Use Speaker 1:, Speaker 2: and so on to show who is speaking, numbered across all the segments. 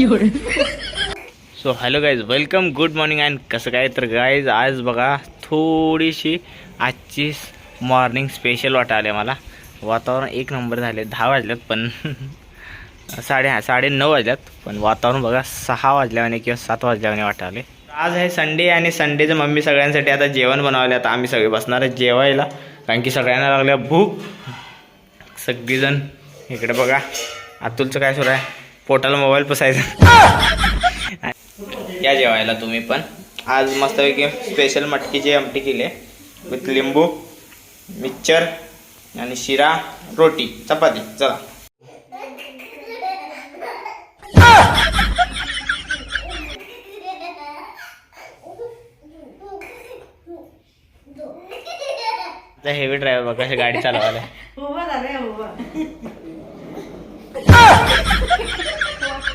Speaker 1: So hello guys welcome good morning and कसं काय? तर गाईज आज बघा थोडीशी आजची मॉर्निंग स्पेशल वाटायला मला. वातावरण एक नंबर झाले दहा वाजल्यात पण. साडे साडे नऊ वाजल्यात पण वातावरण बघा सहा वाजल्याने किंवा सात वाजल्याने वाटाले आज आहे संडे आणि संडेचं मम्मी सगळ्यांसाठी आता जेवण बनवले आता आम्ही सगळे बसणार आहे जेवायला. कारण की सगळ्यांना लागल्या भूक. सगळीजण इकडे बघा. अतुलचं काय सुरू आहे? पोटाला मोबाईल पुसायचा. या जेवायला तुम्ही पण? आज मस्तपैकी स्पेशल मटकीची आमटी केली आहे. विथ लिंबू मिक्सचर आणि शिरा रोटी चपाती. चला. हेवी ड्रायव्हर बघा कशी गाडी चालवायला
Speaker 2: उभं झालंय उभं
Speaker 1: हा, हा, गाडी आहे.
Speaker 2: गाडी चालवताना कसं चालवतो बघा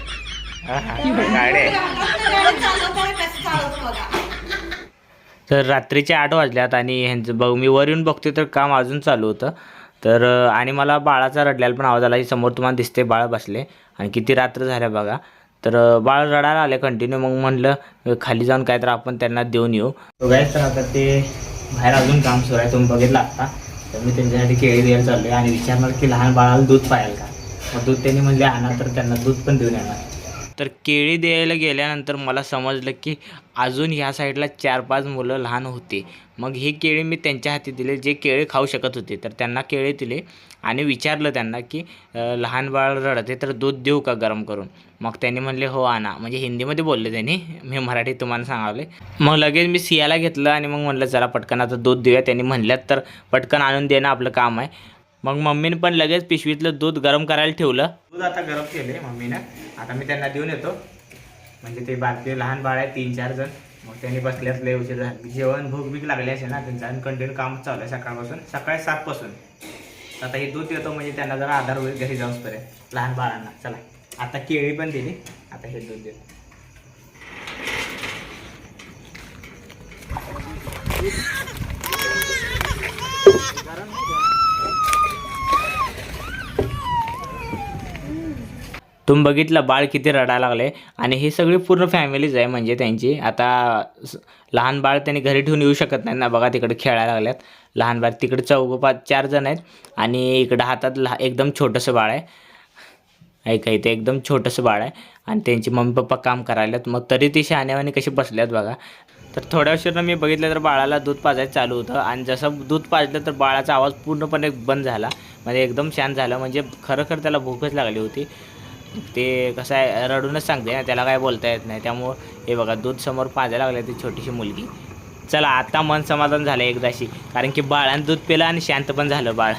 Speaker 1: तर रात्रीचे आठ वाजल्यात आणि ह्यांचं बघ मी वर येऊन बघतोय तर काम अजून चालू होतं. तर आणि मला बाळाचा रडल्याला पण आवाज आला की समोर तुम्हाला दिसते बाळ बसले. आणि किती रात्र झाल्या बघा. तर बाळ रडायला आले कंटिन्यू मग म्हणलं अं, खाली जाऊन काय तर आपण त्यांना देऊन येऊ. बघायचं तर आता ते बाहेर अजून काम सुरू आहे. तुम्ही बघितलं आता तर मी त्यांच्यासाठी केळी द्यायला चाललो आहे आणि विचारणार की लहान बाळाला दूध पाहिजे का? मग दूध त्यांनी म्हणले आणा तर त्यांना दूध पण देऊन येणार. तर केळी द्यायला गेल्यानंतर मला समजलं की अजून ह्या साईडला चार पाच मुलं लहान होते. मग ही केळी मी त्यांच्या हाती दिले जे केळी खाऊ शकत होते. तर त्यांना केळी दिले आणि विचारलं त्यांना की लहान बाळ रडते तर दूध देऊ का गरम करून? मग त्यांनी म्हणले हो आणा. म्हणजे हिंदीमध्ये बोलले त्यांनी मी मराठी तुम्हाला सांगावले. मग लगेच मी सियाला घेतलं आणि मग म्हणलं जरा पटकन आता दूध देऊया. त्यांनी म्हणल्यात तर पटकन आणून देणं आपलं काम आहे. मग मम्मीने पण लगेच पिशवीतलं दूध गरम करायला ठेवलं. दूध आता गरम केले मम्मीनं. आता मी त्यांना देऊन येतो. म्हणजे ते बाकी लहान बाळ आहे तीन चार जण. मग त्यांनी बसल्यात लय उशीर झाला. जेवण भूक बीक लागली असेल ना त्यांचं आणि कंटिन्यू काम चालू आहे सकाळपासून. सकाळी सातपासून आता हे दूध देतो म्हणजे त्यांना जरा आधार होईल घरी जाऊस पर्यंत लहान बाळांना. चला. आता केळी पण दिली. आता हे दूध देतो. तुम्ही बघितलं बाळ किती रडायला लागले. आणि ही सगळी पूर्ण फॅमिलीच आहे म्हणजे त्यांची. आता लहान बाळ त्यांनी घरी ठेवून येऊ शकत नाही ना बघा तिकडे खेळायला लागल्यात. लहान बाळ तिकडे चौघ पाच चार जण आहेत. आणि इकडं हातात लहा एकदम छोटंसं बाळ आहे. ऐका इथे एकदम छोटंसं बाळ आहे. आणि त्यांची मम्मी पप्पा काम करायलात. मग तरी ती शहाण्यावानी कशी बसल्यात बघा. तर थोड्या उशिरानं मी बघितलं तर बाळाला दूध पाजायचं चालू होतं. आणि जसं दूध पाजलं तर बाळाचा आवाज पूर्णपणे बंद झाला. म्हणजे एकदम शांत झालं. म्हणजे खरं खरं त्याला भूकच लागली होती. ते कसं आहे रडूनच सांगते ना त्याला काय बोलता येत नाही. त्यामुळं हे बघा दूध समोर पाजायला लागलं ती छोटीशी मुलगी. चला आता मन समाधान झालं एकदाशी. कारण की बाळानं दूध पिलं आणि शांत पण झालं बाळ.